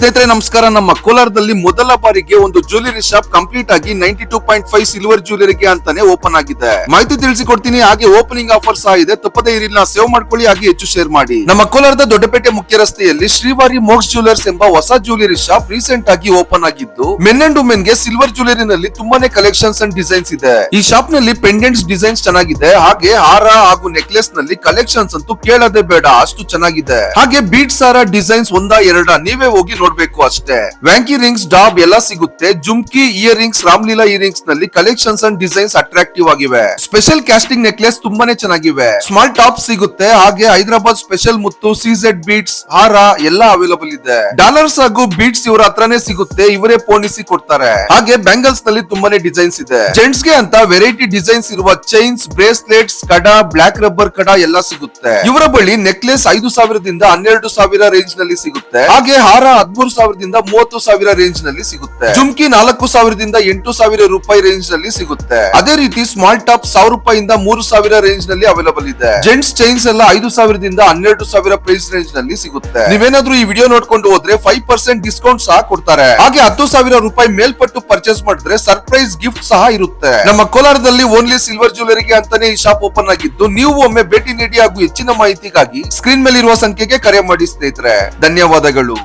ಸ್ನೇಹಿತರೆ, ನಮಸ್ಕಾರ. ನಮ್ಮ ಕೋಲಾರದಲ್ಲಿ ಮೊದಲ ಬಾರಿಗೆ ಒಂದು ಜ್ಯುವೆಲರಿ ಶಾಪ್ ಕಂಪ್ಲೀಟ್ ಆಗಿ ninety two point five silver ಜ್ಯುವೆಲರಿಗೆ ಅಂತಾನೆ ಓಪನ್ ಆಗಿದೆ. ಮಾಹಿತಿ ತಿಳಿಸಿಕೊಡ್ತೀನಿ. ಹಾಗೆ ಓಪನಿಂಗ್ ಆಫರ್ ಸಹ ಇದೆ. ತಪ್ಪದೇ ಇರಿಲ್ಲ. ಸೇವ್ ಮಾಡ್ಕೊಳ್ಳಿ. ಹಾಗೆ ಹೆಚ್ಚು ಶೇರ್ ಮಾಡಿ. ನಮ್ಮ ಕೋಲಾರದ ದೊಡ್ಡಪೇಟೆ ಮುಖ್ಯ ರಸ್ತೆಯಲ್ಲಿ ಶ್ರೀವಾರಿ ಮೋಕ್ಸ್ ಜ್ಯುವೆಲರ್ಸ್ ಎಂಬ ಹೊಸ ಜ್ಯುವೆಲರಿ ಶಾಪ್ ರೀಸೆಂಟ್ ಆಗಿ ಓಪನ್ ಆಗಿದ್ದು ಮೆನ್ ಅಂಡ್ ವುಮೆನ್ಗೆ ಸಿಲ್ವರ್ ಜ್ಯುವೆಲರಿನಲ್ಲಿ ತುಂಬಾನೇ ಕಲೆಕ್ಷನ್ಸ್ ಅಂಡ್ ಡಿಸೈನ್ಸ್ ಇದೆ. ಈ ಶಾಪ್ನಲ್ಲಿ ಪೆಂಡೆಂಟ್ಸ್ ಡಿಸೈನ್ಸ್ ಚೆನ್ನಾಗಿದೆ. ಹಾಗೆ ಹಾರ ಹಾಗೂ ನೆಕ್ಲೆಸ್ನಲ್ಲಿ ಕಲೆಕ್ಷನ್ಸ್ ಅಂತೂ ಕೇಳದೆ ಬೇಡ. ಅಷ್ಟು ಚೆನ್ನಾಗಿದೆ. ಹಾಗೆ ಬೀಟ್ ಸಾರ ಡಿಸೈನ್ಸ್ ಒಂದ ಎರಡ ನೀವೇ ಹೋಗಿ ನೋಡ್ಬೇಕು ಅಷ್ಟೇ. ವ್ಯಾಂಕಿ ರಿಂಗ್ಸ್, ಡಾಬ್ ಎಲ್ಲ ಸಿಗುತ್ತೆ. Jhumki, ear rings, Ramleela ear ರಿಂಗ್ಸ್ನಲ್ಲಿ collections and designs attractive ಆಗಿವೆ. ಸ್ಪೆಷಲ್ ಕ್ಯಾಸ್ಟಿಂಗ್ ನೆಕ್ಲೆಸ್ ತುಂಬಾನೇ ಚೆನ್ನಾಗಿವೆ. ಸ್ಮಾಲ್ ಟಾಪ್ ಸಿಗುತ್ತೆ. ಹಾಗೆ ಹೈದರಾಬಾದ್ ಸ್ಪೆಷಲ್ ಮುತ್ತು ಸಿಜೆಡ್ ಬೀಟ್ಸ್ ಹಾರ ಎಲ್ಲ ಅವೈಲಬಲ್ ಇದೆ. ಡಾಲರ್ಸ್ ಹಾಗೂ ಬೀಟ್ಸ್ ಇವರ ಹತ್ರನೇ ಸಿಗುತ್ತೆ. ಇವರೇ ಪೋಣಿಸಿ ಕೊಡ್ತಾರೆ. ಹಾಗೆ ಬ್ಯಾಂಗಲ್ಸ್ನಲ್ಲಿ ತುಂಬಾನೇ ಡಿಸೈನ್ಸ್ ಇದೆ. ಜೆಂಟ್ಸ್ಗೆ ಅಂತ ವೆರೈಟಿ ಡಿಸೈನ್ಸ್ ಇರುವ ಚೈನ್ಸ್ ಬ್ರೇಸ್ಲೆಟ್ಸ್ ಕಡ ಬ್ಲಾಕ್ ರಬ್ಬರ್ ಕಡ ಎಲ್ಲ ಸಿಗುತ್ತೆ. ಇವರ ಬಳಿ ನೆಕ್ಲೆಸ್ ಐದು ಸಾವಿರದಿಂದ ಹನ್ನೆರಡು ಸಾವಿರ ರೇಂಜ್ನಲ್ಲಿ ಸಿಗುತ್ತೆ. ಹಾಗೆ ಹಾರ ಹದ್ಮೂರು ಸಾವಿರದಿಂದ ಮೂವತ್ತು ಸಾವಿರ ರೇಂಜ್ನಲ್ಲಿ ಸಿಗುತ್ತೆ. ಜುಮ್ಕಿ ನಾಲ್ಕು ಸಾವಿರದಿಂದ ಎಂಟು ಸಾವಿರ ರೂಪಾಯಿ ರೇಂಜ್ನಲ್ಲಿ ಸಿಗುತ್ತೆ. ಅದೇ ರೀತಿ ಸ್ಮಾಲ್ ಟಾಪ್ ಸಾವಿರ ರೂಪಾಯಿಂದ ಮೂರು ಸಾವಿರ ರೇಂಜ್ನಲ್ಲಿ ಅವೈಲಬಲ್ ಇದೆ. ಜೆಂಟ್ಸ್ ಚೈನ್ಸ್ ಎಲ್ಲ ಐದು ಸಾವಿರದಿಂದ ಹನ್ನೆರಡು ಸಾವಿರ ಪ್ರೈಸ್ ರೇಂಜ್ನಲ್ಲಿ ಸಿಗುತ್ತೆ. ನೀವೇನಾದ್ರೂ ಈ ವಿಡಿಯೋ ನೋಡ್ಕೊಂಡು ಹೋದ್ರೆ ಫೈವ್ ಪರ್ಸೆಂಟ್ ಡಿಸ್ಕೌಂಟ್ ಸಹ ಕೊಡ್ತಾರೆ. ಹಾಗೆ ಹತ್ತು ಸಾವಿರ ರೂಪಾಯಿ ಮೇಲ್ಪಟ್ಟು ಪರ್ಚೇಸ್ ಮಾಡಿದ್ರೆ ಸರ್ಪ್ರೈಸ್ ಗಿಫ್ಟ್ ಸಹ ಇರುತ್ತೆ. ನಮ್ಮ ಕೋಲಾರದಲ್ಲಿ ಓನ್ಲಿ ಸಿಲ್ವರ್ ಜ್ಯುವೆಲರಿಗೆ ಅಂತಾನೆ ಈ ಶಾಪ್ ಓಪನ್ ಆಗಿದ್ದು, ನೀವು ಒಮ್ಮೆ ಭೇಟಿ ನೀಡಿ ಹಾಗೂ ಹೆಚ್ಚಿನ ಮಾಹಿತಿಗಾಗಿ ಸ್ಕ್ರೀನ್ ಮೇಲಿರುವ ಸಂಖ್ಯೆಗೆ ಕರೆ ಮಾಡಿ ಸ್ನೇಹಿತರೆ. ಧನ್ಯವಾದಗಳು.